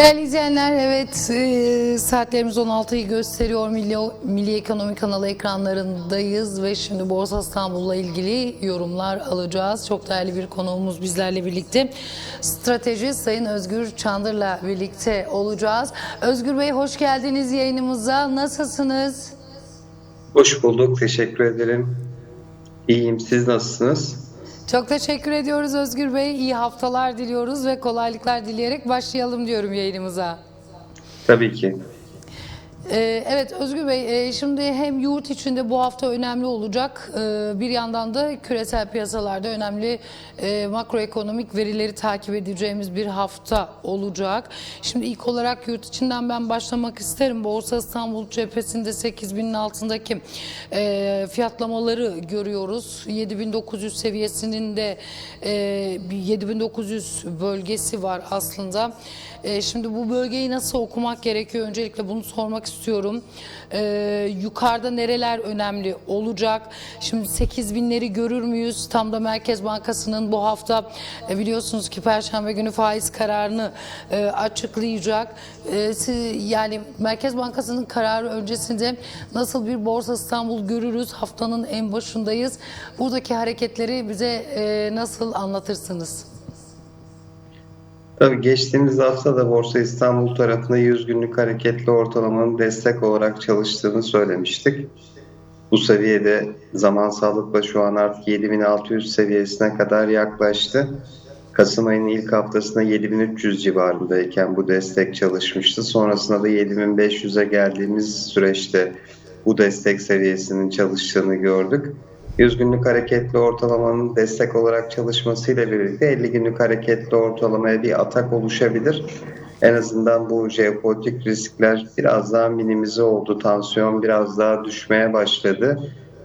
Değerli izleyenler evet e, saatlerimiz 16'yı gösteriyor. Milli, Milli Ekonomi kanalı ekranlarındayız ve şimdi Borsa İstanbul'la ilgili yorumlar alacağız. Çok değerli bir konuğumuz bizlerle birlikte. Strateji Sayın Özgür Çandır'la birlikte olacağız. Özgür Bey hoş geldiniz yayınımıza. Nasılsınız? Hoş bulduk. Teşekkür ederim. İyiyim. Siz nasılsınız? Çok teşekkür ediyoruz Özgür Bey. İyi haftalar diliyoruz ve kolaylıklar dileyerek başlayalım diyorum yayınımıza. Tabii ki. Ee, Evet Özgür Bey, e, şimdi hem yurt içinde bu hafta önemli olacak, e, bir yandan da küresel piyasalarda önemli e, makroekonomik verileri takip edeceğimiz bir hafta olacak. Şimdi ilk olarak yurt içinden ben başlamak isterim. Borsa İstanbul cephesinde 8000'in altındaki fiyatlamaları görüyoruz. 7900 seviyesinin de e, bir 7900 bölgesi var aslında. Şimdi bu bölgeyi nasıl okumak gerekiyor? Öncelikle bunu sormak istiyorum. E, yukarıda nereler önemli olacak? Şimdi 8 binleri görür müyüz? Tam da Merkez Bankası'nın bu hafta e, biliyorsunuz ki Perşembe günü faiz kararını e, açıklayacak. E, siz- yani Merkez Bankası'nın kararı öncesinde nasıl bir Borsa İstanbul görürüz? Haftanın en başındayız. Buradaki hareketleri bize e, nasıl anlatırsınız? Tabii geçtiğimiz hafta da Borsa İstanbul tarafında 100 günlük hareketli ortalamanın destek olarak çalıştığını söylemiştik. Bu seviyede zamansallıkla şu an artık 7600 seviyesine kadar yaklaştı. Kasım ayının ilk haftasında 7300 civarındayken bu destek çalışmıştı. Sonrasında da 7500'e geldiğimiz süreçte bu destek seviyesinin çalıştığını gördük. 100 günlük hareketli ortalamanın destek olarak çalışmasıyla birlikte 50 günlük hareketli ortalamaya bir atak oluşabilir. En azından bu jeopolitik riskler biraz daha minimize oldu. Tansiyon biraz daha düşmeye başladı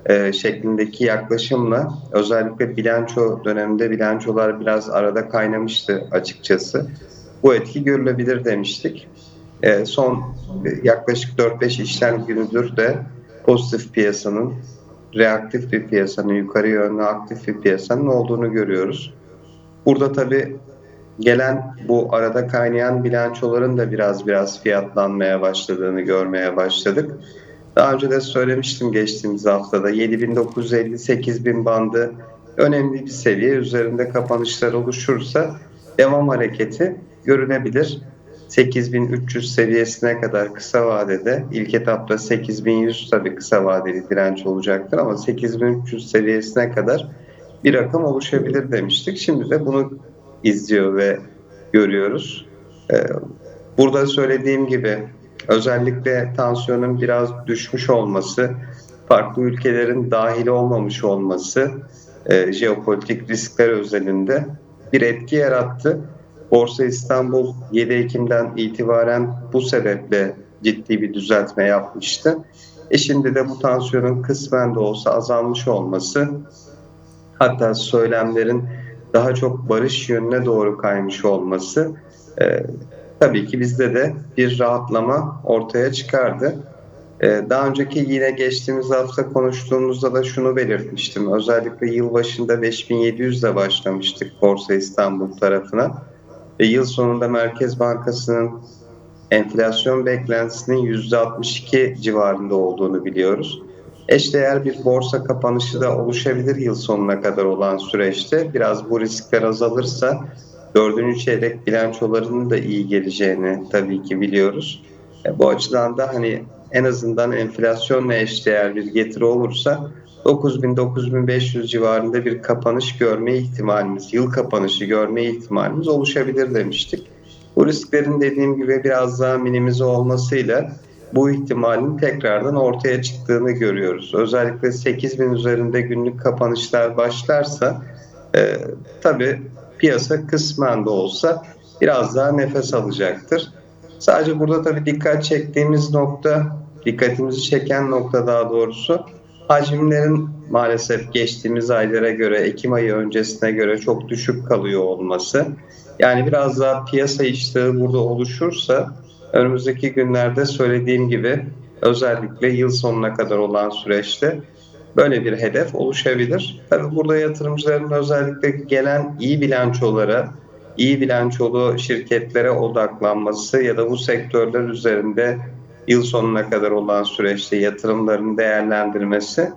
e, şeklindeki yaklaşımla özellikle bilanço döneminde bilançolar biraz arada kaynamıştı açıkçası. Bu etki görülebilir demiştik. E, son yaklaşık 4-5 işlem günüdür de pozitif piyasanın, reaktif bir piyasanın, yukarı yönlü aktif bir piyasanın olduğunu görüyoruz. Burada tabii gelen bu arada kaynayan bilançoların da biraz biraz fiyatlanmaya başladığını görmeye başladık. Daha önce de söylemiştim geçtiğimiz haftada 7950-8000 bandı önemli bir seviye. Üzerinde kapanışlar oluşursa devam hareketi görünebilir. 8300 seviyesine kadar kısa vadede ilk etapta 8100 tabii kısa vadeli direnç olacaktır ama 8300 seviyesine kadar bir rakam oluşabilir demiştik. Şimdi de bunu izliyor ve görüyoruz. Ee, Burada söylediğim gibi özellikle tansiyonun biraz düşmüş olması, farklı ülkelerin dahil olmamış olması e, jeopolitik riskler özelinde bir etki yarattı. Borsa İstanbul 7 Ekim'den itibaren bu sebeple ciddi bir düzeltme yapmıştı. E şimdi de bu tansiyonun kısmen de olsa azalmış olması hatta söylemlerin daha çok barış yönüne doğru kaymış olması e, tabii ki bizde de bir rahatlama ortaya çıkardı. E, daha önceki yine geçtiğimiz hafta konuştuğumuzda da şunu belirtmiştim. Özellikle yılbaşında 5700 ile başlamıştık Borsa İstanbul tarafına. Ve yıl sonunda Merkez Bankası'nın enflasyon beklentisinin %62 civarında olduğunu biliyoruz. Eşdeğer bir borsa kapanışı da oluşabilir yıl sonuna kadar olan süreçte. Biraz bu riskler azalırsa dördüncü çeyrek bilançolarının da iyi geleceğini tabii ki biliyoruz. E, bu açıdan da hani en azından enflasyonla eşdeğer bir getiri olursa 9000-9500 civarında bir kapanış görme ihtimalimiz, yıl kapanışı görme ihtimalimiz oluşabilir demiştik. Bu risklerin dediğim gibi biraz daha minimize olmasıyla bu ihtimalin tekrardan ortaya çıktığını görüyoruz. Özellikle 8000 üzerinde günlük kapanışlar başlarsa e, tabii piyasa kısmen de olsa biraz daha nefes alacaktır. Sadece burada tabii dikkat çektiğimiz nokta, dikkatimizi çeken nokta daha doğrusu hacimlerin maalesef geçtiğimiz aylara göre, Ekim ayı öncesine göre çok düşük kalıyor olması. Yani biraz daha piyasa iştahı burada oluşursa önümüzdeki günlerde söylediğim gibi özellikle yıl sonuna kadar olan süreçte böyle bir hedef oluşabilir. Tabii burada yatırımcıların özellikle gelen iyi bilançolara iyi bilançolu şirketlere odaklanması ya da bu sektörler üzerinde yıl sonuna kadar olan süreçte yatırımlarını değerlendirmesi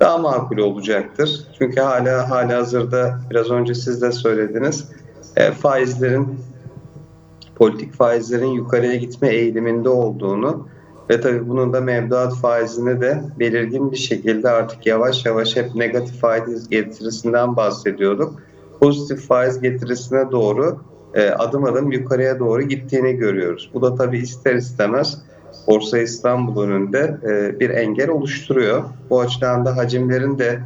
daha makul olacaktır. Çünkü hala hala hazırda biraz önce siz de söylediniz e, faizlerin politik faizlerin yukarıya gitme eğiliminde olduğunu ve tabii bunun da mevduat faizini de belirgin bir şekilde artık yavaş yavaş hep negatif faiz getirisinden bahsediyorduk. Pozitif faiz getirisine doğru e, adım adım yukarıya doğru gittiğini görüyoruz. Bu da tabii ister istemez Borsa İstanbul önünde e, bir engel oluşturuyor. Bu açıdan da hacimlerin de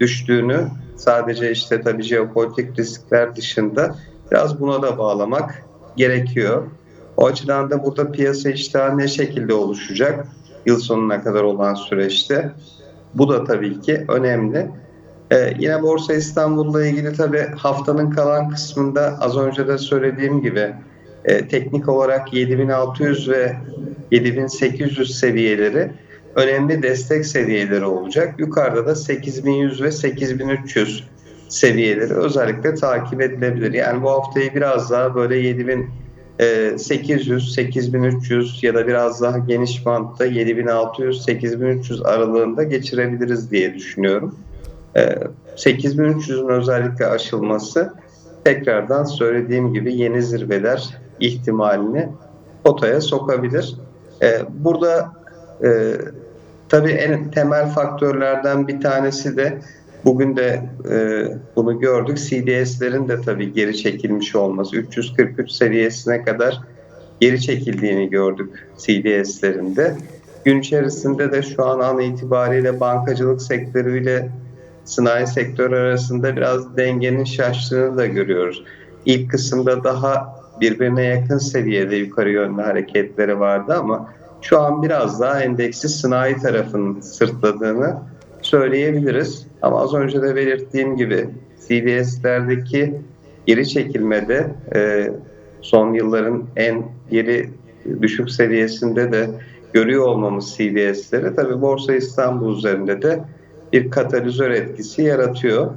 düştüğünü sadece işte tabii jeopolitik riskler dışında biraz buna da bağlamak gerekiyor. O açıdan da burada piyasa iştahı ne şekilde oluşacak yıl sonuna kadar olan süreçte? Bu da tabii ki önemli. Ee, yine Borsa İstanbul'la ilgili tabii haftanın kalan kısmında az önce de söylediğim gibi e, teknik olarak 7600 ve 7800 seviyeleri önemli destek seviyeleri olacak. Yukarıda da 8100 ve 8300 seviyeleri özellikle takip edilebilir. Yani bu haftayı biraz daha böyle 7800, 8300 ya da biraz daha geniş bantta 7600, 8300 aralığında geçirebiliriz diye düşünüyorum. 8300'ün özellikle aşılması tekrardan söylediğim gibi yeni zirveler ihtimalini potaya sokabilir. Burada tabii en temel faktörlerden bir tanesi de Bugün de e, bunu gördük. CDS'lerin de tabii geri çekilmiş olması. 343 seviyesine kadar geri çekildiğini gördük CDS'lerin de. Gün içerisinde de şu an an itibariyle bankacılık sektörüyle sanayi sektörü arasında biraz dengenin şaştığını da görüyoruz. İlk kısımda daha birbirine yakın seviyede yukarı yönlü hareketleri vardı ama şu an biraz daha endeksi sanayi tarafının sırtladığını söyleyebiliriz. Ama az önce de belirttiğim gibi CDS'lerdeki geri çekilmede e, son yılların en geri düşük seviyesinde de görüyor olmamız CDS'leri tabii Borsa İstanbul üzerinde de bir katalizör etkisi yaratıyor.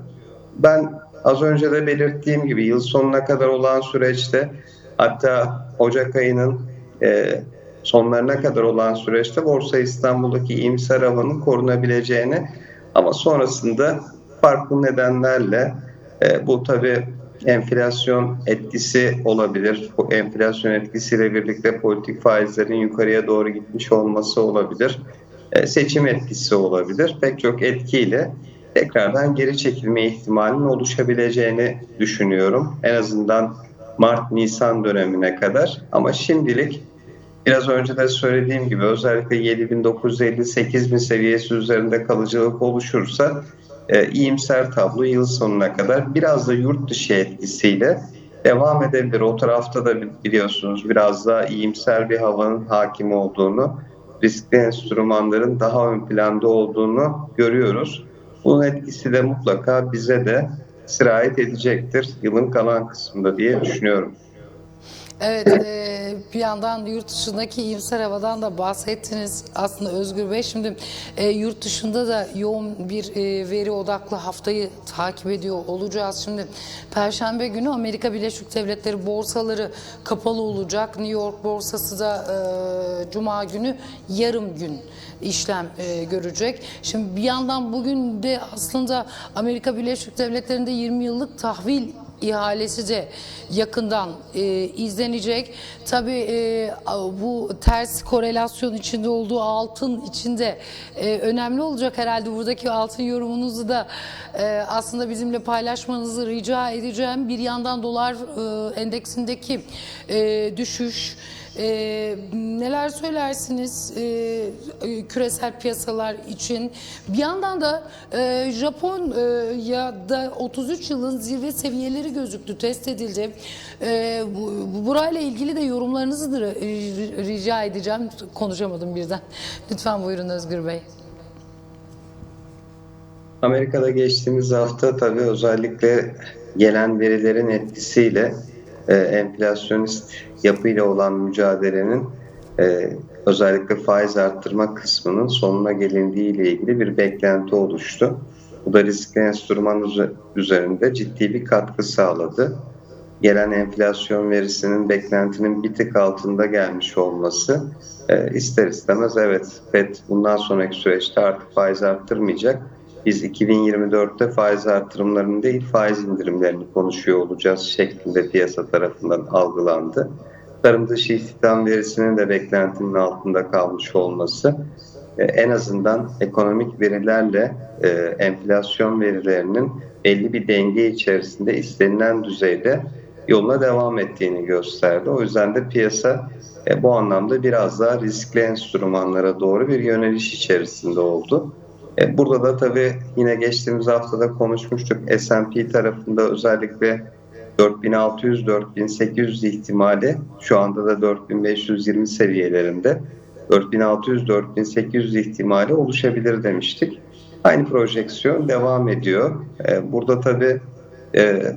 Ben az önce de belirttiğim gibi yıl sonuna kadar olan süreçte hatta Ocak ayının e, sonlarına kadar olan süreçte Borsa İstanbul'daki iyimser havanın korunabileceğini ama sonrasında farklı nedenlerle e, bu tabi enflasyon etkisi olabilir. Bu enflasyon etkisiyle birlikte politik faizlerin yukarıya doğru gitmiş olması olabilir. E, seçim etkisi olabilir. Pek çok etkiyle tekrardan geri çekilme ihtimalinin oluşabileceğini düşünüyorum. En azından Mart-Nisan dönemine kadar. Ama şimdilik Biraz önce de söylediğim gibi özellikle 7950-8000 seviyesi üzerinde kalıcılık oluşursa e, iyimser tablo yıl sonuna kadar biraz da yurt dışı etkisiyle devam edebilir. O tarafta da biliyorsunuz biraz daha iyimser bir havanın hakim olduğunu, riskli enstrümanların daha ön planda olduğunu görüyoruz. Bunun etkisi de mutlaka bize de sirayet edecektir yılın kalan kısmında diye düşünüyorum. Evet, e, bir yandan yurt dışındaki iyimser havadan da bahsettiniz aslında Özgür Bey. Şimdi e, yurt dışında da yoğun bir e, veri odaklı haftayı takip ediyor olacağız. Şimdi Perşembe günü Amerika Birleşik Devletleri borsaları kapalı olacak. New York borsası da e, Cuma günü yarım gün işlem e, görecek. Şimdi bir yandan bugün de aslında Amerika Birleşik Devletleri'nde 20 yıllık tahvil ihalesi de yakından e, izlenecek. Tabii e, bu ters korelasyon içinde olduğu altın içinde e, önemli olacak herhalde buradaki altın yorumunuzu da e, aslında bizimle paylaşmanızı rica edeceğim. Bir yandan dolar e, endeksindeki e, düşüş ee, neler söylersiniz e, e, küresel piyasalar için? Bir yandan da e, Japon e, ya da 33 yılın zirve seviyeleri gözüktü, test edildi. E, bu, burayla ilgili de yorumlarınızı da rica edeceğim. Konuşamadım birden. Lütfen buyurun Özgür Bey. Amerika'da geçtiğimiz hafta tabii özellikle gelen verilerin etkisiyle e, enflasyonist yapıyla olan mücadelenin e, özellikle faiz arttırma kısmının sonuna gelindiği ile ilgili bir beklenti oluştu. Bu da riskli enstrüman üzerinde ciddi bir katkı sağladı. gelen enflasyon verisinin beklentinin bir tık altında gelmiş olması e, ister istemez evet FED bundan sonraki süreçte artık faiz arttırmayacak. Biz 2024'te faiz artırımlarını değil faiz indirimlerini konuşuyor olacağız şeklinde piyasa tarafından algılandı. Tarım dışı istihdam verisinin de beklentinin altında kalmış olması e, en azından ekonomik verilerle e, enflasyon verilerinin belli bir denge içerisinde istenilen düzeyde yoluna devam ettiğini gösterdi. O yüzden de piyasa e, bu anlamda biraz daha riskli enstrümanlara doğru bir yöneliş içerisinde oldu. E, burada da tabii yine geçtiğimiz haftada konuşmuştuk S&P tarafında özellikle 4600-4800 ihtimali şu anda da 4520 seviyelerinde 4600-4800 ihtimali oluşabilir demiştik. Aynı projeksiyon devam ediyor. E, burada tabii e,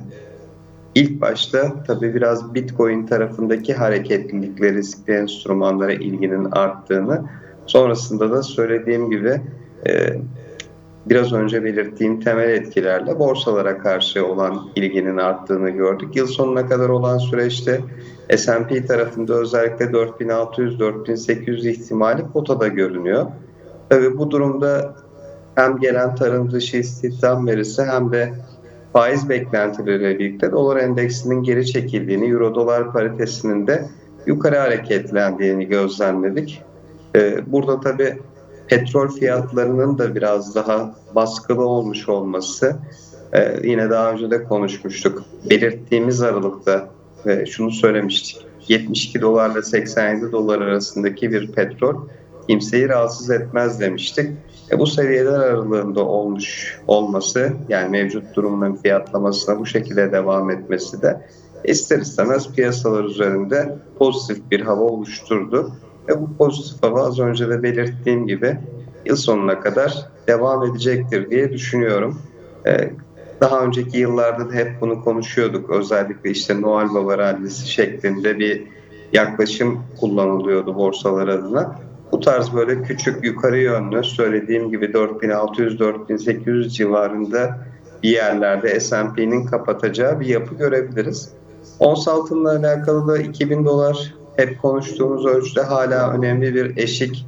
ilk başta tabii biraz Bitcoin tarafındaki hareketlilikle riskli enstrümanlara ilginin arttığını sonrasında da söylediğim gibi biraz önce belirttiğim temel etkilerle borsalara karşı olan ilginin arttığını gördük. Yıl sonuna kadar olan süreçte S&P tarafında özellikle 4600-4800 ihtimali potada görünüyor. Tabii bu durumda hem gelen tarım dışı istihdam verisi hem de faiz beklentileriyle birlikte dolar endeksinin geri çekildiğini, euro dolar paritesinin de yukarı hareketlendiğini gözlemledik. Ee, burada tabii petrol fiyatlarının da biraz daha baskılı olmuş olması e, yine daha önce de konuşmuştuk. Belirttiğimiz aralıkta ve şunu söylemiştik. 72 dolarla 87 dolar arasındaki bir petrol kimseyi rahatsız etmez demiştik. E, bu seviyeler aralığında olmuş olması yani mevcut durumun fiyatlamasına bu şekilde devam etmesi de ister istemez piyasalar üzerinde pozitif bir hava oluşturdu. Ve bu pozitif hava az önce de belirttiğim gibi yıl sonuna kadar devam edecektir diye düşünüyorum. E, daha önceki yıllarda da hep bunu konuşuyorduk. Özellikle işte Noel Baba rallisi şeklinde bir yaklaşım kullanılıyordu borsalar adına. Bu tarz böyle küçük yukarı yönlü söylediğim gibi 4600-4800 civarında bir yerlerde S&P'nin kapatacağı bir yapı görebiliriz. Ons altınla alakalı da 2000 dolar hep konuştuğumuz ölçüde hala önemli bir eşik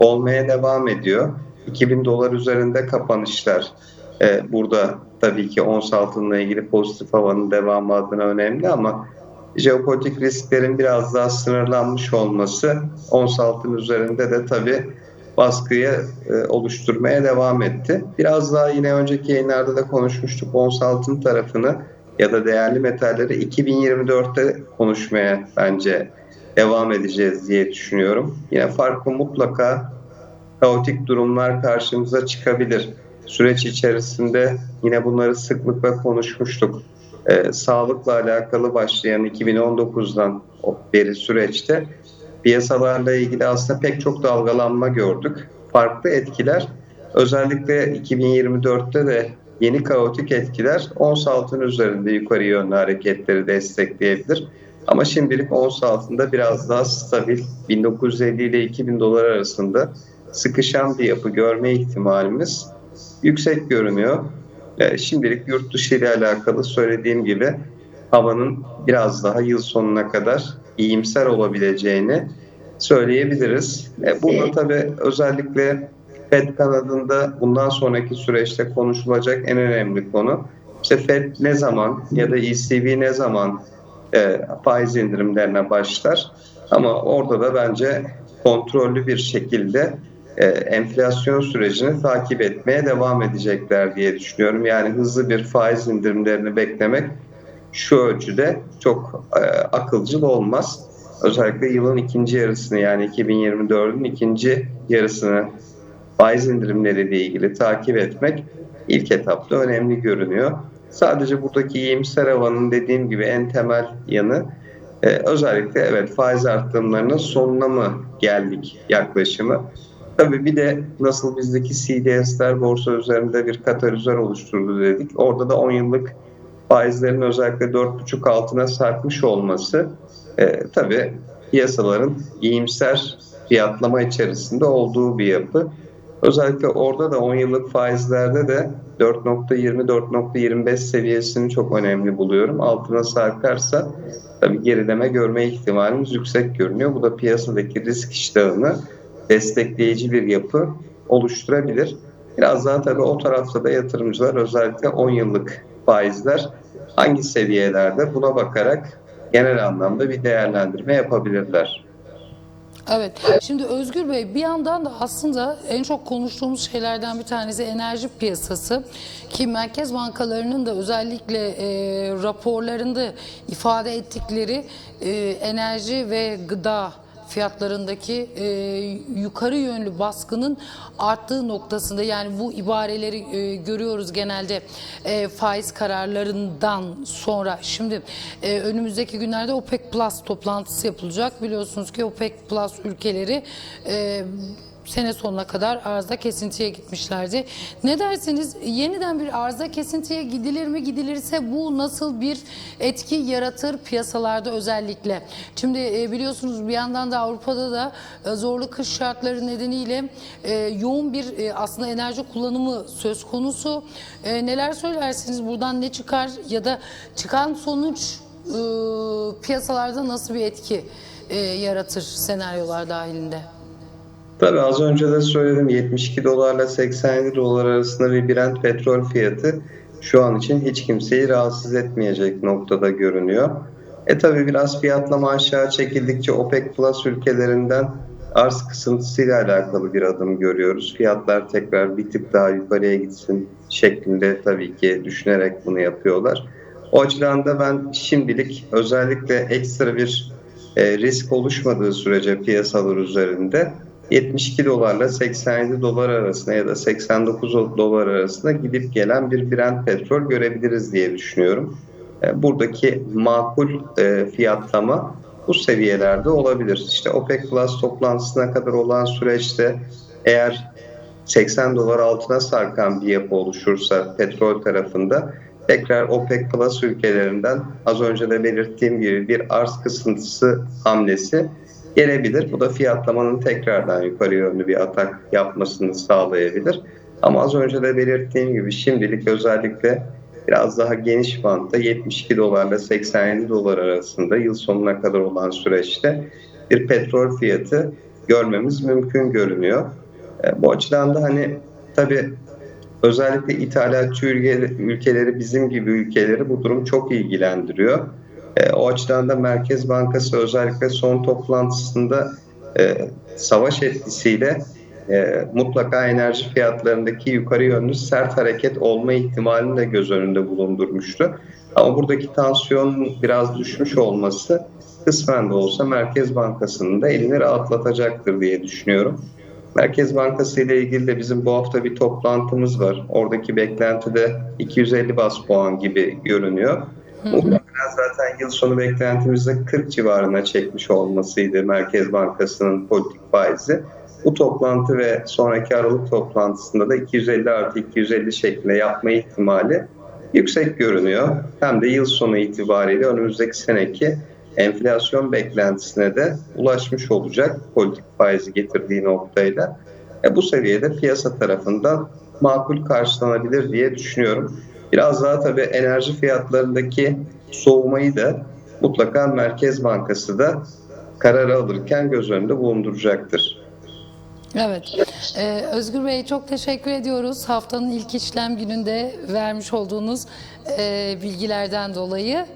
olmaya devam ediyor. 2000 dolar üzerinde kapanışlar e, burada tabii ki ons altınla ilgili pozitif havanın devamı adına önemli ama jeopolitik risklerin biraz daha sınırlanmış olması ons altın üzerinde de tabii baskıyı e, oluşturmaya devam etti. Biraz daha yine önceki yayınlarda da konuşmuştuk ons altın tarafını ya da değerli metalleri 2024'te konuşmaya bence devam edeceğiz diye düşünüyorum. Yine farklı mutlaka kaotik durumlar karşımıza çıkabilir. Süreç içerisinde yine bunları sıklıkla konuşmuştuk. Ee, sağlıkla alakalı başlayan 2019'dan beri süreçte piyasalarla ilgili aslında pek çok dalgalanma gördük. Farklı etkiler özellikle 2024'te de yeni kaotik etkiler ons altın üzerinde yukarı yönlü hareketleri destekleyebilir. Ama şimdilik ons altında biraz daha stabil 1950 ile 2000 dolar arasında sıkışan bir yapı görme ihtimalimiz yüksek görünüyor. E, şimdilik yurt dışı ile alakalı söylediğim gibi havanın biraz daha yıl sonuna kadar iyimser olabileceğini söyleyebiliriz. E, burada tabii özellikle FED kanadında bundan sonraki süreçte konuşulacak en önemli konu işte FED ne zaman ya da ECB ne zaman e, faiz indirimlerine başlar. Ama orada da bence kontrollü bir şekilde e, enflasyon sürecini takip etmeye devam edecekler diye düşünüyorum. Yani hızlı bir faiz indirimlerini beklemek şu ölçüde çok e, akılcıl olmaz. Özellikle yılın ikinci yarısını yani 2024'ün ikinci yarısını faiz indirimleriyle ilgili takip etmek ilk etapta önemli görünüyor. Sadece buradaki iyimser havanın dediğim gibi en temel yanı e, özellikle evet faiz arttırımlarının sonuna mı geldik yaklaşımı. Tabii bir de nasıl bizdeki CDS'ler borsa üzerinde bir katalizör oluşturdu dedik. Orada da 10 yıllık faizlerin özellikle 4,5 altına sarkmış olması e, tabii piyasaların iyimser fiyatlama içerisinde olduğu bir yapı. Özellikle orada da 10 yıllık faizlerde de 4.20-4.25 seviyesini çok önemli buluyorum. Altına sarkarsa tabii gerileme görme ihtimalimiz yüksek görünüyor. Bu da piyasadaki risk iştahını destekleyici bir yapı oluşturabilir. Biraz daha tabii o tarafta da yatırımcılar özellikle 10 yıllık faizler hangi seviyelerde buna bakarak genel anlamda bir değerlendirme yapabilirler. Evet. Şimdi Özgür Bey bir yandan da aslında en çok konuştuğumuz şeylerden bir tanesi enerji piyasası ki merkez bankalarının da özellikle e, raporlarında ifade ettikleri e, enerji ve gıda fiyatlarındaki e, yukarı yönlü baskının arttığı noktasında yani bu ibareleri e, görüyoruz genelde e, faiz kararlarından sonra. Şimdi e, önümüzdeki günlerde OPEC Plus toplantısı yapılacak. Biliyorsunuz ki OPEC Plus ülkeleri e, sene sonuna kadar arzda kesintiye gitmişlerdi. Ne dersiniz? Yeniden bir arzda kesintiye gidilir mi? Gidilirse bu nasıl bir etki yaratır piyasalarda özellikle? Şimdi e, biliyorsunuz bir yandan da Avrupa'da da e, zorlu kış şartları nedeniyle e, yoğun bir aslında enerji kullanımı söz konusu. Neler söylersiniz? Buradan ne çıkar ya da çıkan sonuç piyasalarda nasıl bir etki yaratır senaryolar dahilinde? Tabii az önce de söyledim 72 dolarla 87 dolar arasında bir Brent petrol fiyatı şu an için hiç kimseyi rahatsız etmeyecek noktada görünüyor. E tabii biraz fiyatlama aşağı çekildikçe OPEC Plus ülkelerinden arz kısıntısıyla alakalı bir adım görüyoruz. Fiyatlar tekrar bir tık daha yukarıya gitsin şeklinde tabii ki düşünerek bunu yapıyorlar. O açıdan da ben şimdilik özellikle ekstra bir e, risk oluşmadığı sürece piyasalar üzerinde 72 dolarla 87 dolar arasında ya da 89 dolar arasında gidip gelen bir Brent petrol görebiliriz diye düşünüyorum. E, Buradaki makul e, fiyatlama bu seviyelerde olabilir. İşte OPEC Plus toplantısına kadar olan süreçte eğer 80 dolar altına sarkan bir yapı oluşursa petrol tarafında tekrar OPEC Plus ülkelerinden az önce de belirttiğim gibi bir arz kısıntısı hamlesi gelebilir. Bu da fiyatlamanın tekrardan yukarı yönlü bir atak yapmasını sağlayabilir. Ama az önce de belirttiğim gibi şimdilik özellikle biraz daha geniş bantta 72 dolarla 87 dolar arasında yıl sonuna kadar olan süreçte bir petrol fiyatı görmemiz mümkün görünüyor. E, Bu açıdan da hani tabii özellikle ithalatçı ülkeleri, ülkeleri bizim gibi ülkeleri bu durum çok ilgilendiriyor. E, o açıdan da Merkez Bankası özellikle son toplantısında e, savaş etkisiyle e, mutlaka enerji fiyatlarındaki yukarı yönlü sert hareket olma ihtimalini de göz önünde bulundurmuştu. Ama buradaki tansiyonun biraz düşmüş olması kısmen de olsa Merkez Bankası'nın da elini rahatlatacaktır diye düşünüyorum. Merkez Bankası ile ilgili de bizim bu hafta bir toplantımız var. Oradaki beklenti de 250 bas puan gibi görünüyor. Muhtemelen zaten yıl sonu beklentimizde 40 civarına çekmiş olmasıydı Merkez Bankası'nın politik faizi. Bu toplantı ve sonraki Aralık toplantısında da 250 artı 250 şeklinde yapma ihtimali yüksek görünüyor. Hem de yıl sonu itibariyle önümüzdeki seneki enflasyon beklentisine de ulaşmış olacak politik faizi getirdiği noktayla. E, bu seviyede piyasa tarafından makul karşılanabilir diye düşünüyorum. Biraz daha tabii enerji fiyatlarındaki soğumayı da mutlaka Merkez Bankası da kararı alırken göz önünde bulunduracaktır. Evet. Ee, Özgür Bey çok teşekkür ediyoruz. Haftanın ilk işlem gününde vermiş olduğunuz e, bilgilerden dolayı.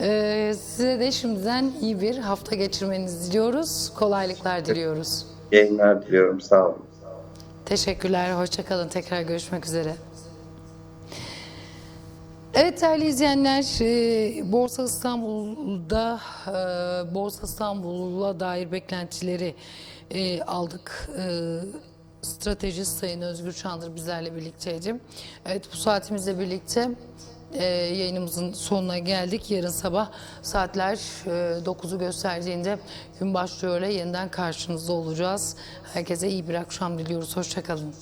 Ee, size de şimdiden iyi bir hafta geçirmenizi diliyoruz. Kolaylıklar diliyoruz. Yayınlar diliyorum. Sağ olun. Teşekkürler. Hoşçakalın. Tekrar görüşmek üzere. Evet değerli izleyenler, e, Borsa İstanbul'da e, Borsa İstanbul'a dair beklentileri e, aldık. Stratejist Sayın Özgür Çandır bizlerle birlikteydi. Evet bu saatimizle birlikte yayınımızın sonuna geldik. Yarın sabah saatler e, 9'u gösterdiğinde gün başlıyor yeniden karşınızda olacağız. Herkese iyi bir akşam diliyoruz. Hoşçakalın.